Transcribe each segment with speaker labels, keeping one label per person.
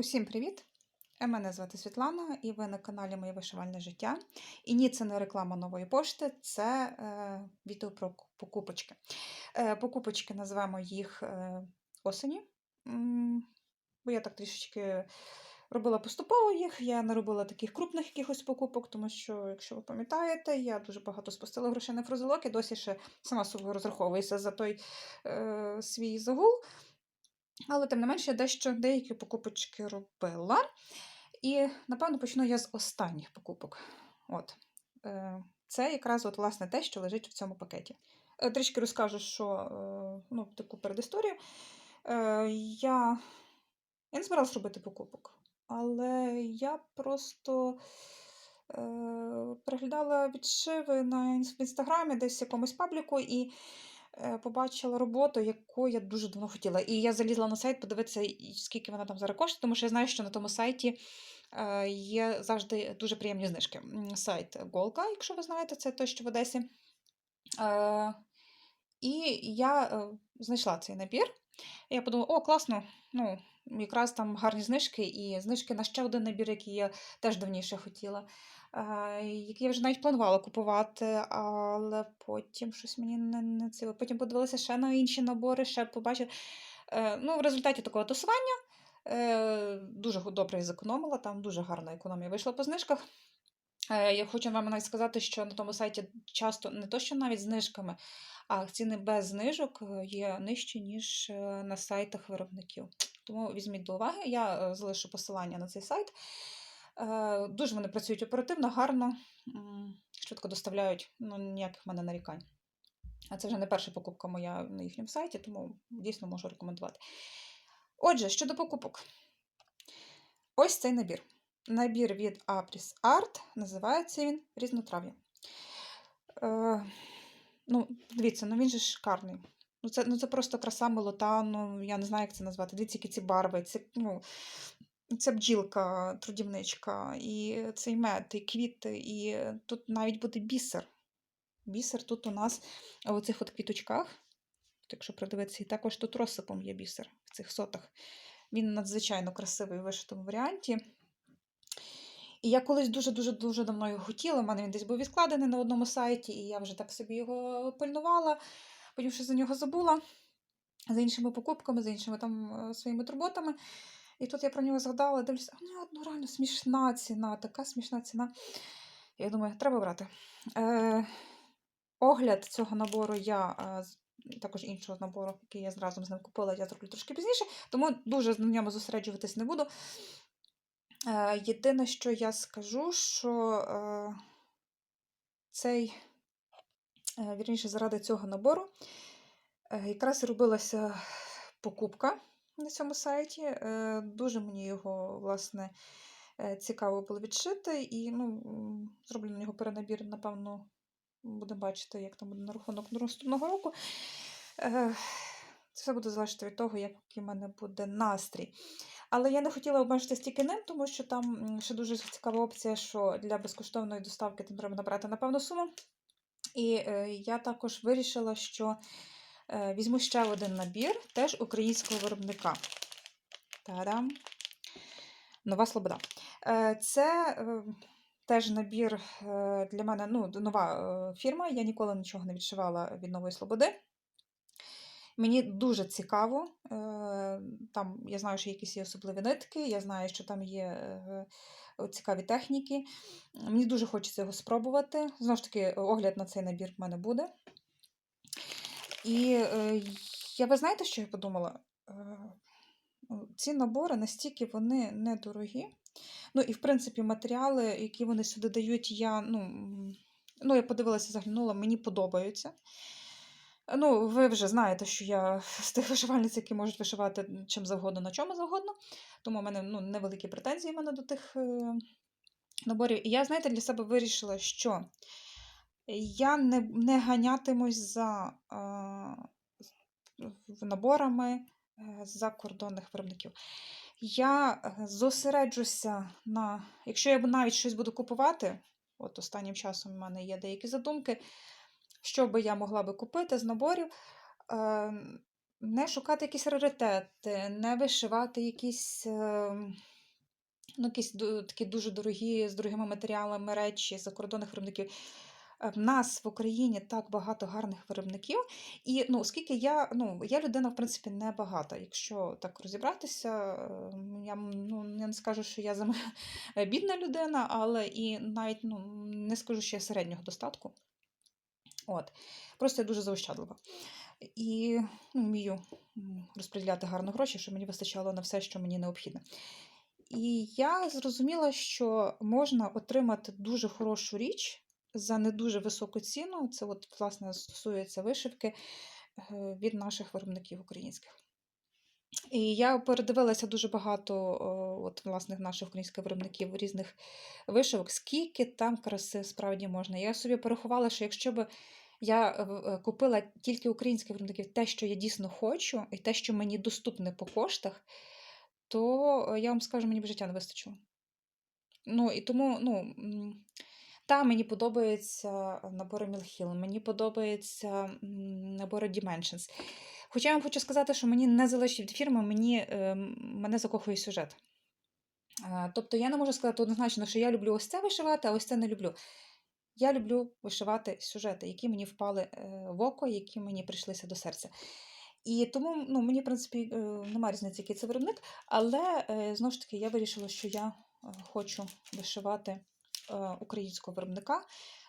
Speaker 1: Усім привіт! Е, Мене звати Світлана, і ви на каналі Моє вишивальне життя. І ні, це не реклама нової пошти, це е, відео про покупочки. Е, покупочки називаємо їх е, осені. Бо я так трішечки робила поступово їх, я не робила таких крупних якихось покупок, тому що, якщо ви пам'ятаєте, я дуже багато спустила грошей на фрузелок і досі ще сама собою розраховуюся за той е, свій загул. Але тим не менше, я дещо деякі покупочки робила. І, напевно, почну я з останніх покупок. От. Е, Це якраз от, власне, те, що лежить в цьому пакеті. Е, Трішки розкажу, що е, ну, таку передісторію. Я, я не збиралась робити покупок, але я просто переглядала відшиви на інстаграмі, десь якомусь пабліку, і побачила роботу, яку я дуже давно хотіла. І я залізла на сайт подивитися, скільки вона там зараз коштує, тому що я знаю, що на тому сайті е, є завжди дуже приємні знижки. Сайт Голка, якщо ви знаєте, це той, що в Одесі. Е, І я е, знайшла цей набір. Я подумала, о, класно, ну, якраз там гарні знижки, і знижки на ще один набір, який я теж давніше хотіла, е, який я вже навіть планувала купувати, але потім щось мені не, не це. Потім подивилася ще на інші набори, ще побачила. Е, Ну, в результаті такого тусування е, дуже добре зекономила, там дуже гарна економія вийшла по знижках. Е, Я хочу вам навіть сказати, що на тому сайті часто не то, що навіть знижками, а ціни без знижок є нижчі, ніж на сайтах виробників. Тому візьміть до уваги, я залишу посилання на цей сайт. Е, Дуже вони працюють оперативно, гарно, швидко доставляють, ну, ніяких в мене нарікань. А це вже не перша покупка моя на їхньому сайті, тому дійсно можу рекомендувати. Отже, щодо покупок. Ось цей набір. Набір від Apris Art, називається він Різнотрав'я. Е, ну, дивіться, ну він же шикарний. Ну це, ну це просто краса молота, ну я не знаю, як це назвати. Дивіться, які ці барви, це, ну, це бджілка, трудівничка, і цей мед, і квіти, і тут навіть буде бісер. Бісер тут у нас в оцих от квіточках, якщо придивитися, і також тут розсипом є бісер в цих сотах. Він надзвичайно красивий у вишитому варіанті. І я колись дуже-дуже дуже давно його хотіла. У мене він десь був відкладений на одному сайті, і я вже так собі його пильнувала, потім ще за нього забула за іншими покупками, за іншими там е, своїми турботами. І тут я про нього згадала, дивлюся, а ну, ну реально смішна ціна, така смішна ціна. Я думаю, треба брати. Е, огляд цього набору я е, також іншого набору, який я разом з ним купила, я зроблю трошки пізніше, тому дуже на ньому зосереджуватись не буду. Е, Єдине, що я скажу, що е, цей, е, вірніше, заради цього набору е, якраз робилася покупка на цьому сайті. Е, Дуже мені його, власне, е, цікаво було відшити, і ну, зроблю на нього перенабір, напевно, будемо бачити, як там буде на рахунок наступного року. Е, Це все буде залежати від того, який в мене буде настрій. Але я не хотіла обмежитися тільки ним, тому що там ще дуже цікава опція, що для безкоштовної доставки там треба набрати на певну суму. І я також вирішила, що візьму ще один набір, теж українського виробника. Та-дам! Нова Слобода. Е, Це е, теж набір е, для мене ну, нова е, фірма. Я ніколи нічого не відшивала від нової Слободи. Мені дуже цікаво. е, Там я знаю, що якісь є особливі нитки, я знаю, що там є е, цікаві техніки. Мені дуже хочеться його спробувати. Знову ж таки, огляд на цей набір в мене буде. І е, я ви знаєте, що я подумала? Е, Ці набори настільки вони недорогі. Ну і в принципі матеріали, які вони сюди дають, я ну, ну, я подивилася, заглянула, мені подобаються. Ну, ви вже знаєте, що я з тих вишивальниць, які можуть вишивати чим завгодно, на чому завгодно. Тому в мене ну, невеликі претензії в мене до тих е, наборів. І я, знаєте, для себе вирішила, що я не, не ганятимусь за е, наборами е, закордонних виробників. Я е, зосереджуся на, якщо я навіть щось буду купувати, от останнім часом в мене є деякі задумки, що би я могла би купити з наборів. Е, не шукати якісь раритети, не вишивати якісь, ем, ну, якісь такі дуже дорогі, з дорогими матеріалами речі закордонних виробників. Е, В нас в Україні так багато гарних виробників, і ну, оскільки я, ну, я людина, в принципі, не багата. Якщо так розібратися, е, я ну, я не скажу, що я зам- бідна людина, але і навіть ну, не скажу, що я середнього достатку. От. Просто я дуже заощадлива. І ну, вмію розподіляти гарно гроші, щоб мені вистачало на все, що мені необхідно. І я зрозуміла, що можна отримати дуже хорошу річ за не дуже високу ціну. Це, от, власне, стосується вишивки е, від наших виробників українських. І я передивилася дуже багато от, власних наших українських виробників різних вишивок, скільки там краси справді можна. Я собі порахувала, що якщо б я е, е, купила тільки українських виробників те, що я дійсно хочу, і те, що мені доступне по коштах, то я вам скажу, мені б життя не вистачило. Ну і тому, ну. Та мені подобаються набори Мілхіл, мені подобаються набори Dimensions. Хоча я вам хочу сказати, що мені не залежить від фірми, мені, е, мене закохує сюжет. Е, Тобто я не можу сказати однозначно, що я люблю ось це вишивати, а ось це не люблю. Я люблю вишивати сюжети, які мені впали е, в око, які мені прийшлися до серця. І тому ну, мені, в принципі, е, немає різниці, який це виробник, але е, знову ж таки я вирішила, що я е, хочу вишивати е, українського виробника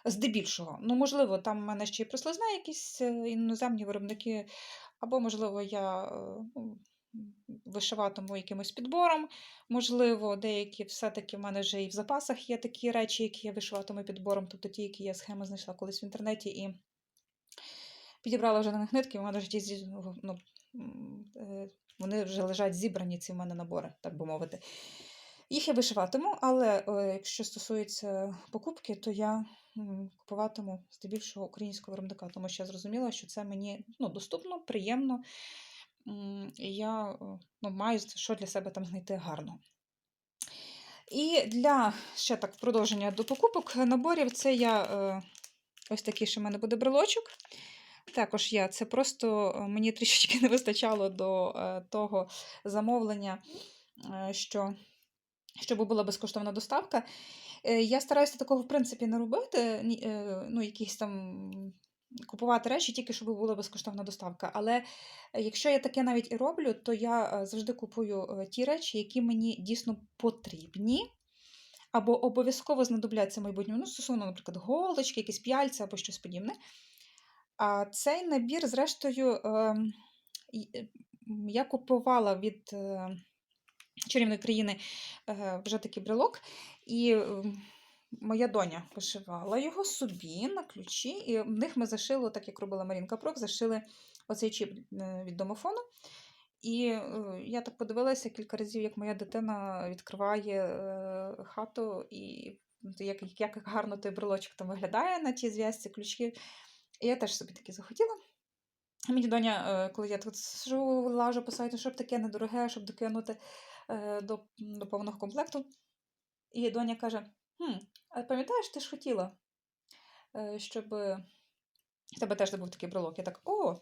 Speaker 1: здебільшого. Ну, можливо, там в мене ще й прислизне якісь е, іноземні виробники, або, можливо, я е, ну, вишиватиму якимось підбором. Можливо, деякі все-таки в мене вже і в запасах є такі речі, які я вишиватиму підбором, тобто ті, які я схеми знайшла колись в інтернеті і підібрала вже на них нитки, в мене вже ті ну, е, вони вже лежать зібрані, ці в мене набори, так би мовити. Їх я вишиватиму, але е, якщо стосується покупки, то я купуватиму здебільшого українського виробника, тому що я зрозуміла, що це мені ну, доступно, приємно. І я ну, маю що для себе там знайти гарно. І для ще так продовження до покупок наборів, це я е, ось такий, що в мене буде брелочок. Також я це просто е, мені трішечки не вистачало до того замовлення, що щоб була безкоштовна доставка. Е, Я стараюся такого, в принципі, не робити, е, ну, якісь там купувати речі, тільки щоб була безкоштовна доставка. Але е, якщо я таке навіть і роблю, то я завжди купую ті речі, які мені дійсно потрібні. Або обов'язково знадобляться в майбутньому, ну, стосовно, наприклад, голочки, якісь п'яльця або щось подібне. А цей набір, зрештою, ем, я купувала від чарівної країни е, вже такий брелок, і ем, моя доня вишивала його собі на ключі, і в них ми зашили, так як робила Марінка Прок, зашили оцей чіп е, від домофону. І е, я так подивилася кілька разів, як моя дитина відкриває хату, і як, як гарно той брелочок там виглядає на тій зв'язці ключі. І я теж собі таки захотіла. Мені доня, коли я тут сижу, лажу по сайту, щоб таке недороге, щоб докинути до, до повного комплекту. І доня каже: хм, а пам'ятаєш, ти ж хотіла, е, щоб в тебе теж був такий брелок. Я так, о!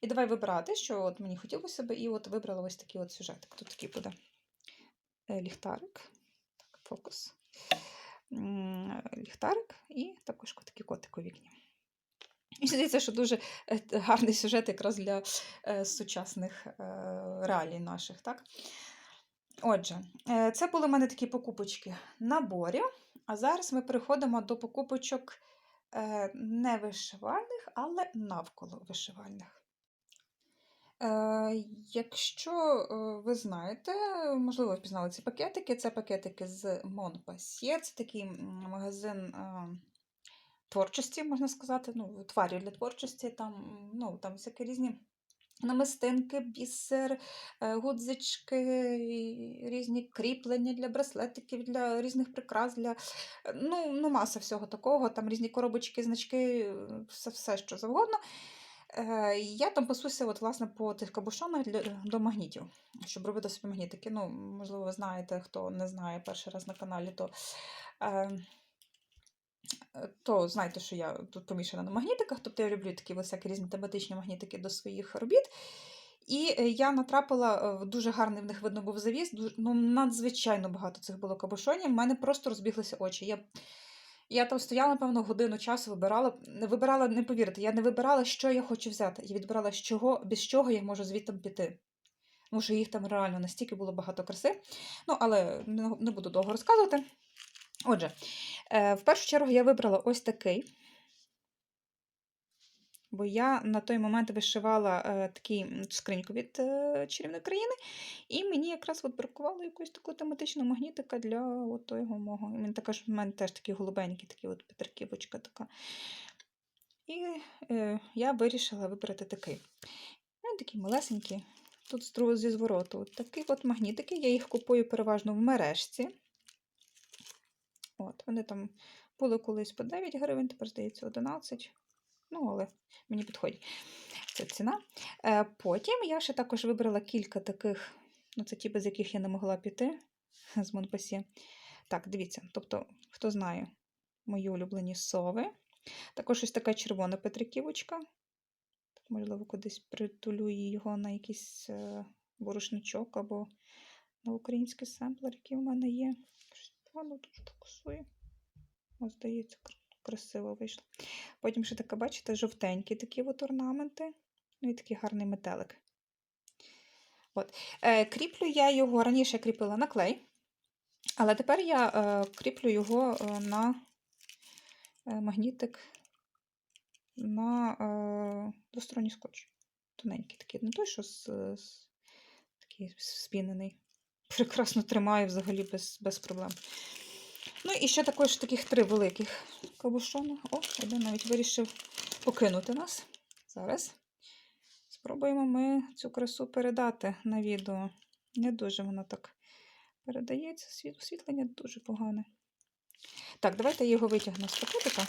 Speaker 1: І давай вибирати, що от мені хотілося би, і от вибрала ось такий от сюжетик. Тут такий буде е, ліхтарик. Так, фокус. Ліхтарик і також такі котик у вікні. І здається, що дуже е, гарний сюжет якраз для е, сучасних е, реалій наших. Так? Отже, е, це були в мене такі покупочки наборів. А зараз ми переходимо до покупочок е, не вишивальних, але навколо вишивальних. Е, Якщо ви знаєте, можливо, впізнали ці пакетики. Це пакетики з Montpassier, це такий магазин творчості, можна сказати, ну, тварів для творчості, там, ну, там всякі різні намистинки, бісер, е, гудзички, різні кріплення для браслетиків, для різних прикрас, для е, ну, ну, маса всього такого, там різні коробочки, значки, все, все що завгодно. Е, Я там пасуся, от, власне, по тих кабушонах для, до магнітів, щоб робити собі магнітики. Ну, можливо, ви знаєте, хто не знає перший раз на каналі, то, то знаєте, що я тут помішана на магнітиках, тобто я люблю такі всякі різні тематичні магнітики до своїх робіт. І е, я натрапила е, в дуже гарний в них видно був завіс. дуж- Ну, надзвичайно багато цих було кабушонів. У мене просто розбіглися очі. Я, я там стояла, напевно, годину часу вибирала. Вибирала, не повірите, я не вибирала, що я хочу взяти. Я відбирала, з чого, без чого я можу звідти піти. Тому що їх там реально настільки було багато краси. Ну, але не буду довго розказувати. Отже, е, в першу чергу я вибрала ось такий. Бо я на той момент вишивала е, такий скриньку від е, чарівної країни, і мені якраз от бракувало якогось такого тематичного магнітика для от того мого. Він також в мене теж такі голубенькі, такі от петриківочка така. І е, я вирішила вибрати такий. Він такий малесенький. Тут зі звороту. От такі от магнітики. Я їх купую переважно в мережці. От, вони там були колись по 9 гривень, тепер здається 11. Ну, але мені підходить ця ціна. Е, Потім я ще також вибрала кілька таких, ну це ті, без яких я не могла піти з Монпасі. Так, дивіться, тобто, хто знає мої улюблені сови. Також ось така червона петриківочка. Можливо, кудись притулю його на якийсь е, борошничок або на український семплер, який в мене є. Щось погано дуже фокусує. Ось, здається, красиво вийшло. Потім ще така, бачите, жовтенькі такі от орнаменти. Ну і такий гарний метелик. От. Е, кріплю я його, раніше кріпила на клей, але тепер я е, кріплю його е, на е, магнітик на е, двосторонній скотч. Тоненький такий, не той, що з, з, такий спінений. Прекрасно тримає взагалі без, без проблем. Ну і ще також таких три великих кабушони. О, один навіть вирішив покинути нас. Зараз спробуємо ми цю красу передати на відео. Не дуже воно так передається. Світ, освітлення дуже погане. Так, давайте я його витягну з пакетика.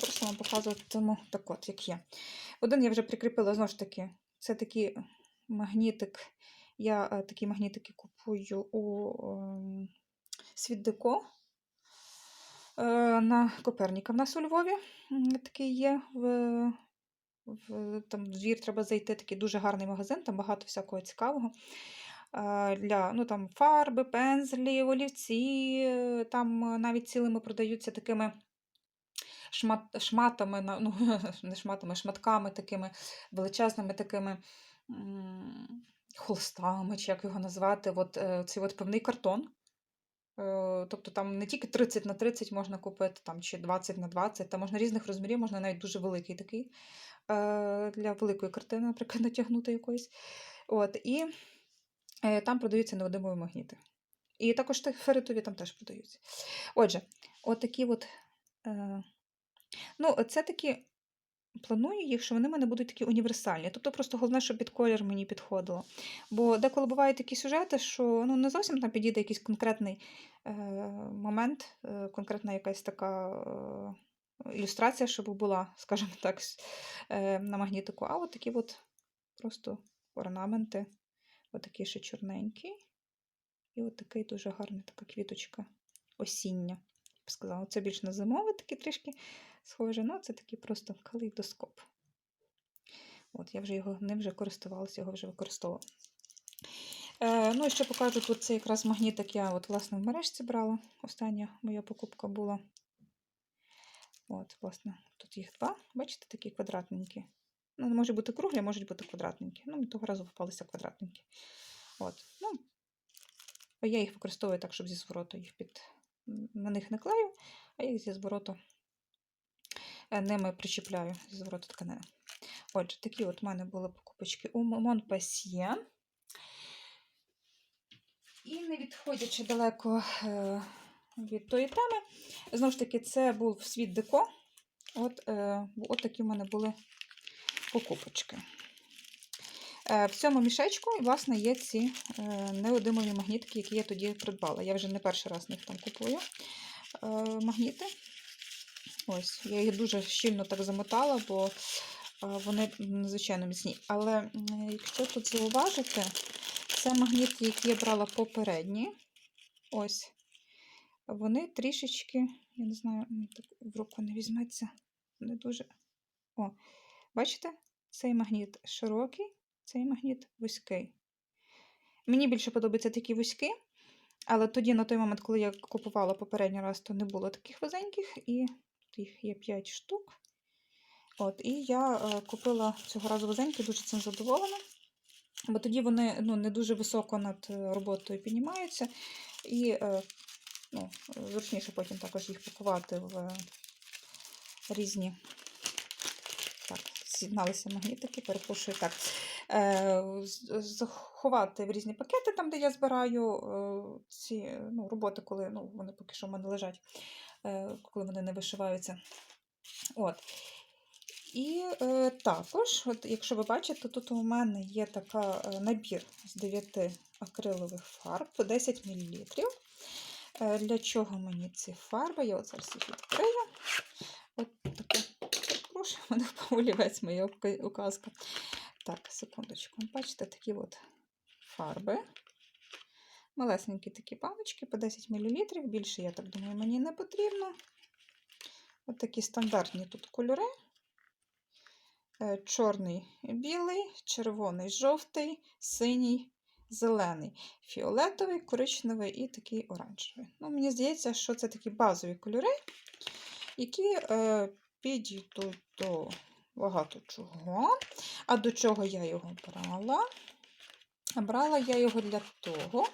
Speaker 1: Просто вам показуватиму так от, як є. Один я вже прикріпила, знову ж таки, це такий магнітик. Я е, такі магнітики купую у ем, Світ е, на Коперніка. В нас у Львові такий є. В, в, там в двір треба зайти, такий дуже гарний магазин, там багато всякого цікавого. Е, Для ну, там, фарби, пензлі, олівці, е, там е, навіть цілими продаються такими шмат, шматами, ну, не шматами, шматками такими величезними такими холстами, чи як його назвати, от, е, цей от певний картон. Е, Тобто там не тільки 30 на 30 можна купити, там, чи 20 на 20, там можна різних розмірів, можна навіть дуже великий такий е, для великої картини, наприклад, натягнути якоїсь. От, і там продаються неодимові магніти. І також феритові там теж продаються. Отже, от такі от. Ну, це такі. Планую їх, що вони в мене будуть такі універсальні. Тобто просто головне, щоб під колір мені підходило. Бо деколи бувають такі сюжети, що ну, не зовсім там підійде якийсь конкретний е, момент, е, конкретна якась така е, ілюстрація, щоб була, скажімо так, е, на магнітику. А от такі от просто орнаменти, от такий ще чорненький. І от такий дуже гарний така квіточка осіння. Я б сказала, це більш на зимове такі трішки схоже, ну це такий просто калейдоскоп. От, я вже його ним вже користувалася, його вже використовувала. Е, ну і ще покажу тут це якраз магнітик. Я от, власне, в мережці брала. Остання моя покупка була. От, власне, тут їх два. Бачите, такі квадратненькі. Ну, може бути круглі, можуть бути квадратненькі. Ну, мені того разу попалися квадратненькі. От, ну, я їх використовую так, щоб зі звороту їх під на них не клею, а їх зі звороту ними причіпляю зі звороту тканини. Отже, такі от у мене були покупочки у Монпасьє. І не відходячи далеко е, від тої теми, знову ж таки, це був світ деко. От, е, от такі в мене були покупочки. Е, В цьому мішечку, власне, є ці е, неодимові магнітики, які я тоді придбала. Я вже не перший раз в них там купую е, магніти. Ось, я їх дуже щільно так замотала, бо вони надзвичайно міцні. Але якщо тут зауважити, це магніти, які я брала попередні. Ось. Вони трішечки, я не знаю, так в руку не візьметься. Не дуже. О, бачите, цей магніт широкий, цей магніт вузький. Мені більше подобаються такі вузькі, але тоді, на той момент, коли я купувала попередній раз, то не було таких вузеньких, і їх є 5 штук. От, і я е, купила цього разу вузенькі, дуже цим задоволена. Бо тоді вони ну, не дуже високо над е, роботою піднімаються, і е, ну, зручніше потім також їх пакувати в різні. Так, з'єдналися магнітики, перепрошую так. Заховати в різні пакети, там, де я збираю ці ну, роботи, коли ну, вони поки що в мене лежать, коли вони не вишиваються. От. І е, також, от, якщо ви бачите, тут у мене є така е, набір з 9 акрилових фарб по 10 мл. Е, для чого мені ці фарби? Я от зараз їх відкрию. От таке. Прошу, мене впав олівець моя указка. Так, секундочку. Бачите, такі от фарби. Малесенькі такі баночки по 10 мл. Більше, я так думаю, мені не потрібно. От такі стандартні тут кольори. Е, Чорний, білий, червоний, жовтий, синій, зелений, фіолетовий, коричневий і такий оранжевий. Ну, мені здається, що це такі базові кольори, які е, підійдуть до багато чого. А до чого я його брала? Брала я його для того,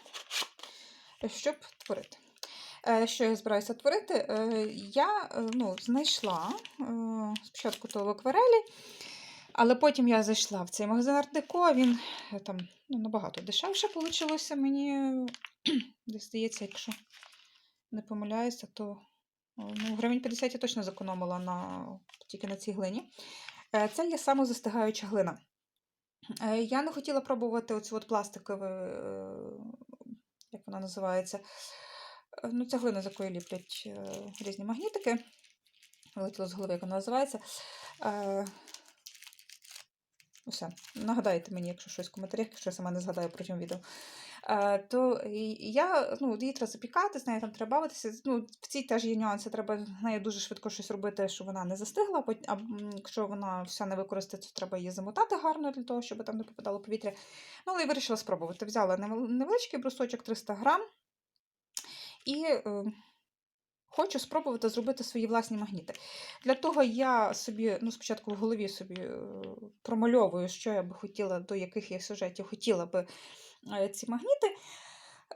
Speaker 1: щоб творити. Е, Що я збираюся творити? Е, Я е, ну, знайшла спочатку то в акварелі, але потім я зайшла в цей магазин Art-Deco, він там ну, набагато дешевше вийшло мені. Здається, якщо не помиляюся, то ну, гривень 50 я точно зекономила на, тільки на цій глині. Це є самозастигаюча глина. Я не хотіла пробувати оцю от пластикову, вона називається, Е, ну, це глина, з якої ліплять е, різні магнітики. Вилетіло з голови, як вона називається. Е, Усе. Нагадайте мені, якщо щось в коментарях, якщо я сама не згадаю протягом відео. Е, то я, ну, її треба запікати, з нею там треба бавитися. Ну, в цій теж є нюанси, треба з нею дуже швидко щось робити, щоб вона не застигла. а якщо вона вся не використається, то треба її замотати гарно для того, щоб там не попадало повітря. Ну, але я вирішила спробувати. Взяла невеличкий брусочок 300 грам і е, хочу спробувати зробити свої власні магніти. Для того я собі, ну, спочатку в голові собі е, промальовую, що я би хотіла, до яких я сюжетів хотіла би ці магніти.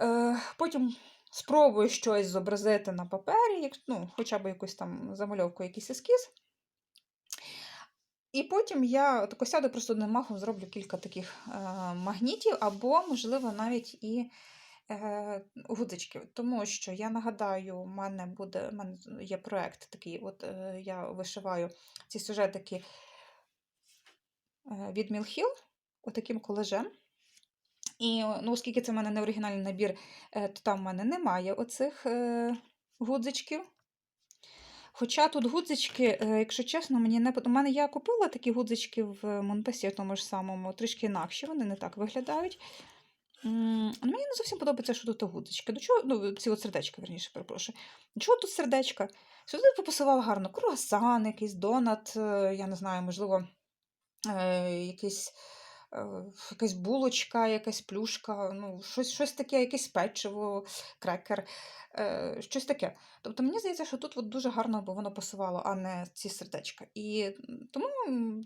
Speaker 1: Е, Потім спробую щось зобразити на папері, ну, хоча б якусь там замальовку, якийсь ескіз. І потім я тако сяду просто одним махом зроблю кілька таких е, магнітів, або, можливо, навіть і е, гудзичків. Тому що я нагадаю, у мене буде у мене є проект такий, от е, я вишиваю ці сюжетики е, від Мілхіл, отаким колажем. І ну, оскільки це в мене не оригінальний набір, е, то там в мене немає оцих е, гудзичків. Хоча тут гудзички, е, якщо чесно, мені не У мене я купила такі гудзички в Монпесі, тому ж самому, трішки інакші, вони не так виглядають. Мені не зовсім подобається, що тут гудзички. До чого, ну, ці от сердечка, верніше, перепрошую. До чого тут сердечка? Сюди попасував гарно круасан, якийсь донат, я не знаю, можливо, якийсь, якась булочка, якась плюшка, ну, щось, щось таке, якесь печиво, крекер, е, щось таке. Тобто мені здається, що тут от дуже гарно би воно пасувало, а не ці сердечка. І тому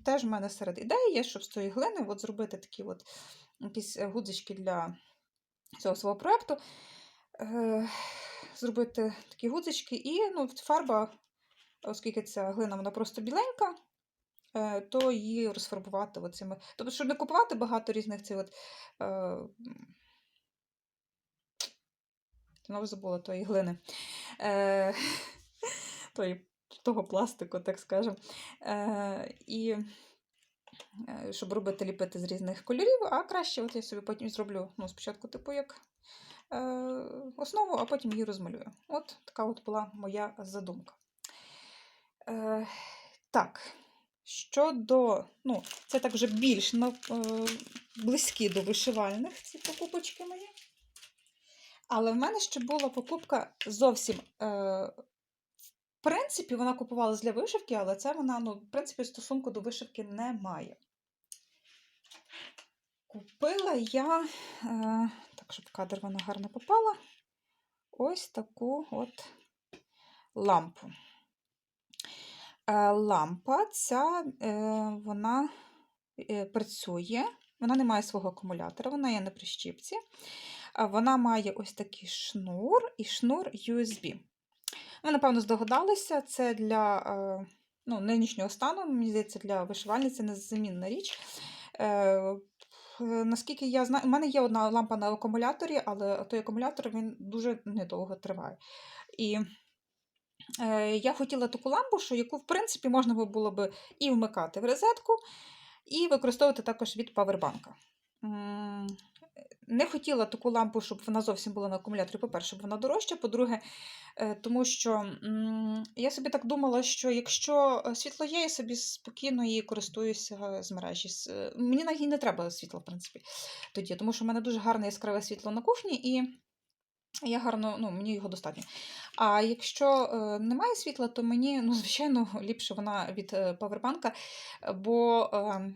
Speaker 1: теж в мене серед ідей є, щоб з цієї глини от зробити такі от якісь е, гудзички для цього свого проєкту. Е, зробити такі гудзички і ну, фарба, оскільки ця глина вона просто біленька, е, то її розфарбувати оцими. Тобто, щоб не купувати багато різних цих от. Е, знову забула тої глини. Е, тої, того пластику, так скажемо. Е, і е, щоб робити ліпити з різних кольорів, а краще от я собі потім зроблю ну, спочатку, типу, як е, основу, а потім її розмалюю. От така от була моя задумка. Е, так, щодо, ну, це так вже більш е, близькі до вишивальних ці покупочки мої. Але в мене ще була покупка зовсім. Е, в принципі, вона купувалась для вишивки, але це вона, ну, в принципі, стосунку до вишивки не має. Купила я, е, так, щоб кадр вона гарно попала, ось таку от лампу. Е, Лампа ця, е, вона е, працює, вона не має свого акумулятора, вона є на прищіпці. Вона має ось такий шнур і шнур USB. Ви, напевно, здогадалися, це для ну, нинішнього стану, мені здається, для вишивальниці це незамінна річ. Наскільки я знаю, у мене є одна лампа на акумуляторі, але той акумулятор він дуже недовго триває. І я хотіла таку лампу, яку, в принципі, можна було б і вмикати в розетку, і використовувати також від павербанка. Не хотіла таку лампу, щоб вона зовсім була на акумуляторі. По-перше, бо вона дорожча. По-друге, е, тому що я собі так думала, що якщо е, світло є, я собі спокійно її користуюся з мережі. Е, Мені навіть не треба світла, в принципі, тоді, тому що в мене дуже гарне яскраве світло на кухні, і я гарно, ну, мені його достатньо. А якщо е, немає світла, то мені, ну, звичайно, ліпше вона від е, павербанка, бо е,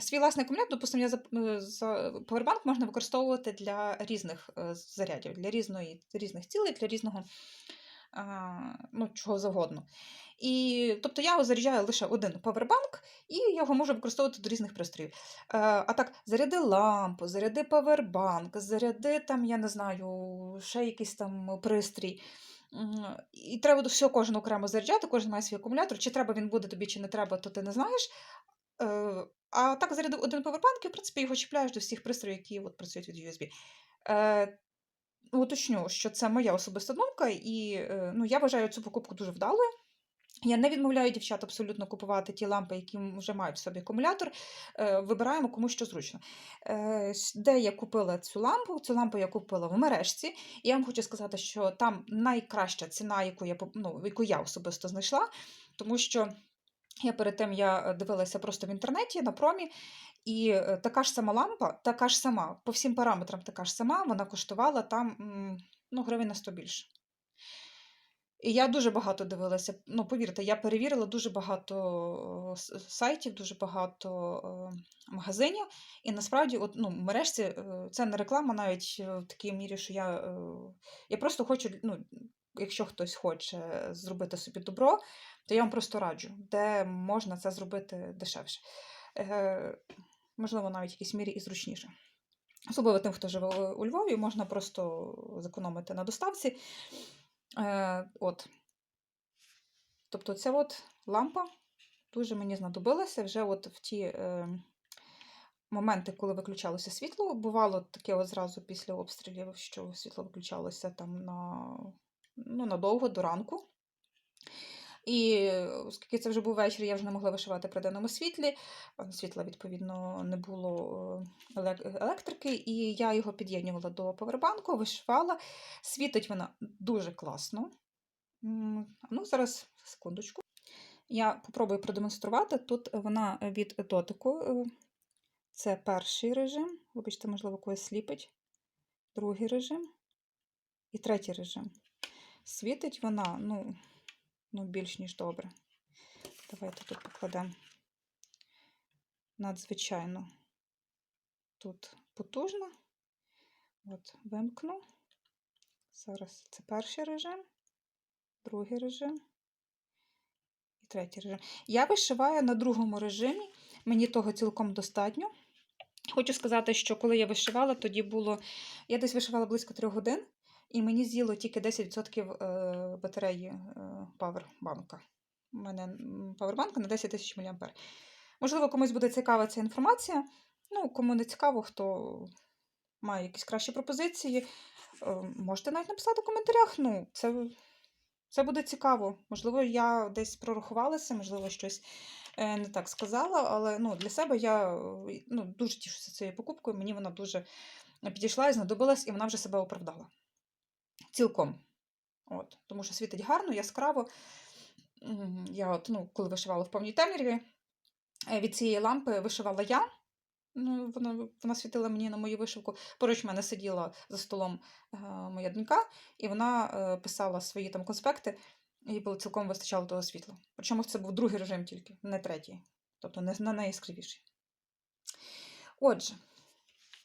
Speaker 1: свій власний акумулятор, допустимо, я за, е, за павербанк можна використовувати для різних е, зарядів, для різної, різних цілей, для різного ну, чого завгодно. І, тобто я заряджаю лише один павербанк, і його можу використовувати до різних пристроїв. Е, а так, заряди лампу, заряди павербанк, заряди там, я не знаю, ще якийсь там пристрій. І треба до всього кожен окремо заряджати, кожен має свій акумулятор. Чи треба він буде тобі, чи не треба, то ти не знаєш. Е, А так зарядив один павербанк, і в принципі його чіпляєш до всіх пристроїв, які от працюють від USB. Уточню, що це моя особиста думка, і е, ну, я вважаю цю покупку дуже вдалою. Я не відмовляю дівчат абсолютно купувати ті лампи, які вже мають в собі акумулятор. Е, Вибираємо кому що зручно. Е, Де я купила цю лампу? Цю лампу я купила в мережці. І я вам хочу сказати, що там найкраща ціна, яку я, ну, яку я особисто знайшла, тому що я перед тим я е, дивилася просто в інтернеті на промі, і е, така ж сама лампа, така ж сама, по всім параметрам така ж сама, вона коштувала там ну, гривень на 100 більше. І я дуже багато дивилася. Ну, повірте, я перевірила дуже багато сайтів, дуже багато магазинів. І насправді, от, ну, мережці е, це не реклама навіть в такій мірі, що я, я просто хочу, ну, якщо хтось хоче зробити собі добро, то я вам просто раджу, де можна це зробити дешевше. Е, можливо, навіть в якійсь мірі і зручніше. Особливо тим, хто живе у Львові, можна просто зекономити на доставці. Е, от. Тобто ця от лампа дуже мені знадобилася вже от в ті е, моменти, коли виключалося світло. Бувало таке от зразу після обстрілів, що світло виключалося там на, ну, надовго до ранку. І оскільки це вже був вечір, я вже не могла вишивати при денному світлі. Світла, відповідно, не було е, електрики, і я його під'єднувала до повербанку, вишивала. Світить вона дуже класно. Ну, зараз, секундочку. Я попробую продемонструвати. Тут вона від дотику. е, Це перший режим. Вибачте, можливо, когось сліпить. Другий режим і третій режим. Світить вона, ну, ну більш ніж добре. Давайте тут покладемо надзвичайно тут потужно. От, вимкну. Зараз це перший режим, другий режим і третій режим. Я вишиваю на другому режимі, мені того цілком достатньо. Хочу сказати, що коли я вишивала, тоді було. Я десь вишивала близько трьох годин, і мені з'їло тільки 10% е, батареї е, павербанка. У мене м, павербанк на 10 тисяч мА. Можливо, комусь буде цікава ця інформація. Ну, кому не цікаво, хто має якісь кращі пропозиції, е, можете навіть написати в коментарях. Ну, це, це буде цікаво. Можливо, я десь прорахувалася, можливо, щось не так сказала, але ну, для себе я ну, дуже тішуся цією покупкою. Мені вона дуже підійшла і знадобилась, і вона вже себе оправдала. Цілком. От, тому що світить гарно, яскраво. Я, от, ну, коли вишивала в повній темряві, е, від цієї лампи вишивала я. Ну, вона, вона світила мені на мою вишивку. Поруч мене сиділа за столом е, моя донька, і вона е, писала свої там конспекти, їй було цілком вистачало того світла. Причому це був другий режим тільки, не третій, тобто не, не найяскравіший. Отже,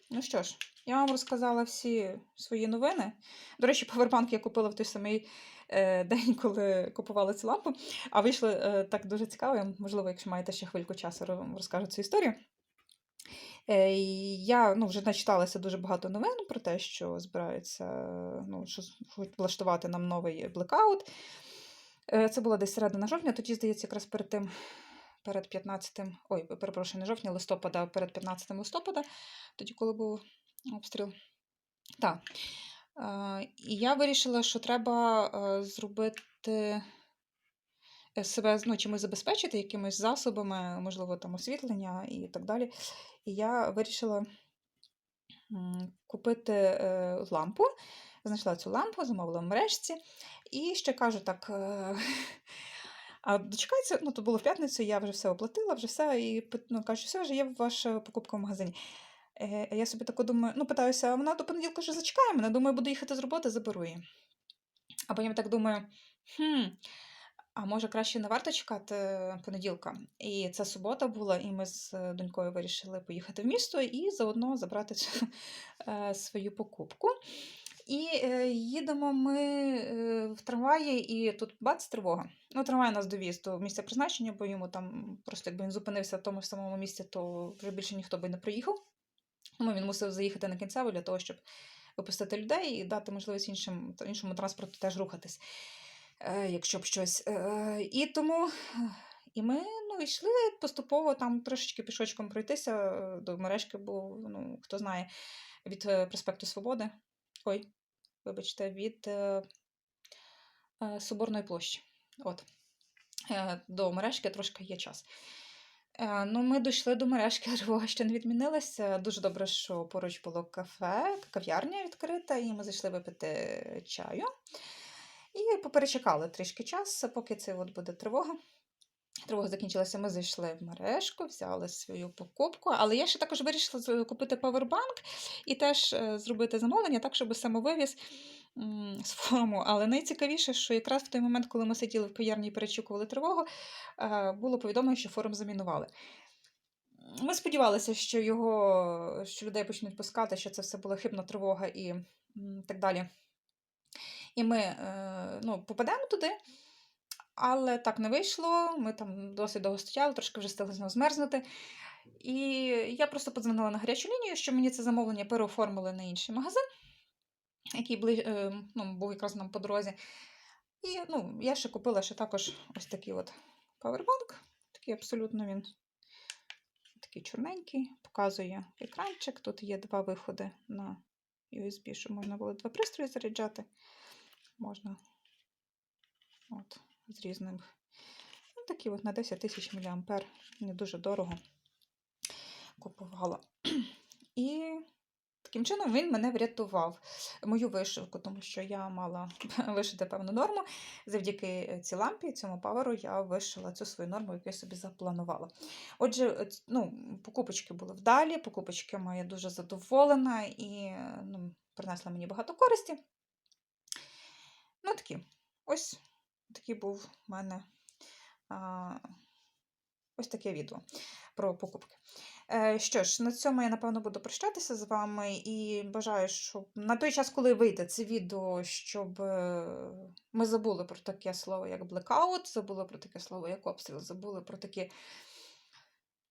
Speaker 1: Ну що ж, я вам розказала всі свої новини. До речі, павербанк я купила в той самий е, день, коли купувала цю лампу. А вийшло е, так дуже цікаво. Можливо, якщо маєте ще хвильку часу, розкажу цю історію. Е, я ну, вже начиталася дуже багато новин про те, що збираються ну, що хочуть влаштувати нам новий блекаут. Це було десь середина жовтня, тоді, здається, якраз перед тим, перед 15, ой, перепрошую, не жовтня, листопада, перед 15 листопада, тоді, коли був обстріл. Так. І я вирішила, що треба е, зробити е, себе ну, чимось забезпечити, якимись засобами, можливо, там освітлення і так далі. І я вирішила купити е, лампу. Знайшла цю лампу, замовила в мережці. І ще кажу так. А дочекається, ну то було в п'ятницю, я вже все оплатила, вже все, і ну, кажу, все вже є ваша покупка в магазині. Е, я собі тако думаю, ну питаюся, вона до понеділка вже зачекає мене, думаю, буду їхати з роботи, заберу її. А потім так думаю, хм, а може краще не варто чекати понеділка. І це субота була, і ми з е, донькою вирішили поїхати в місто і заодно забрати е, свою покупку. І їдемо ми в трамваї, і тут бац, тривога. Ну, трамвай нас довіз до місця призначення, бо йому там просто якби він зупинився в тому самому місці, то вже більше ніхто би не приїхав. Тому він мусив заїхати на кінцеву для того, щоб випустити людей і дати можливість іншим, іншому транспорту теж рухатись, е, якщо б щось. Е, і тому і ми ну, йшли поступово там трошечки пішочком пройтися до мережки, бо ну, хто знає, від е, проспекту Свободи. Ой, вибачте, від Соборної площі. От. До мережки трошки є час. Е, Ну, ми дійшли до мережки, тривога ще не відмінилася. Дуже добре, що поруч було кафе, кав'ярня відкрита, і ми зайшли випити чаю. І поперечекали трішки час, поки це от буде тривога. Тривога закінчилася, ми зайшли в мережку, взяли свою покупку, але я ще також вирішила купити павербанк і теж е, зробити замовлення, так, щоб самовивіз з форуму. Але найцікавіше, що якраз в той момент, коли ми сиділи в кав'ярні і перечікували тривогу, е, було повідомлено, що форум замінували. Ми сподівалися, що його що людей почнуть пускати, що це все була хибна тривога і так далі. І ми е, ну, попадемо туди, але так не вийшло. Ми там досить довго стояли, трошки вже стали знову змерзнути. І я просто подзвонила на гарячу лінію, що мені це замовлення переоформили на інший магазин, який бли, е, ну, був якраз нам по дорозі. І ну, я ще купила ще також ось такий от павербанк. Такий абсолютно він такий чорненький, показує екранчик. Тут є два виходи на USB, щоб можна було два пристрої заряджати. Можна от, з різним. Ну, такі от на 10 тисяч мА. Не дуже дорого купувала. І таким чином він мене врятував мою вишивку, тому що я мала вишити певну норму. Завдяки цій лампі, цьому паверу, я вишила цю свою норму, яку я собі запланувала. Отже, е, ну, покупочки були вдалі, покупочками я дуже задоволена і е, ну, принесла мені багато користі. Ну, такі. Ось такий був в мене а, ось таке відео про покупки. Е, Що ж, на цьому я напевно буду прощатися з вами і бажаю, щоб на той час, коли вийде це відео, щоб е, ми забули про таке слово, як блекаут, забули про таке слово, як обстріл, забули про такі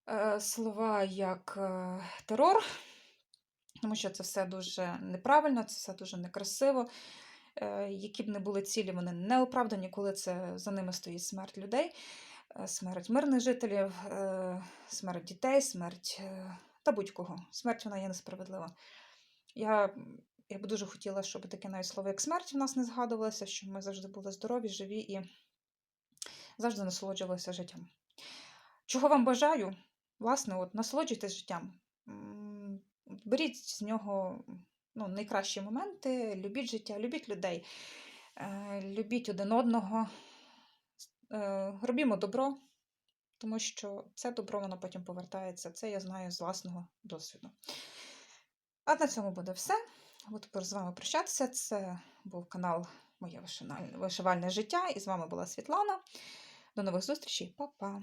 Speaker 1: е, слова, як терор, тому що це все дуже неправильно, це все дуже некрасиво. Е, Які б не були цілі, вони не оправдані, коли це за ними стоїть смерть людей, е, смерть мирних жителів, е, смерть дітей, смерть та будь-кого. Смерть вона є несправедлива. Я, я б дуже хотіла, щоб таке навіть слово, як смерть, в нас не згадувалося, щоб ми завжди були здорові, живі і завжди насолоджувалися життям. Чого вам бажаю? Власне, от, насолоджуйтесь життям. Беріть з нього ну, найкращі моменти, любіть життя, любіть людей, е, любіть один одного, е, робімо добро, тому що це добро воно потім повертається. Це я знаю з власного досвіду. А на цьому буде все. Буду з вами прощатися. Це був канал Моє вишивальне життя. І з вами була Світлана. До нових зустрічей, Па-па!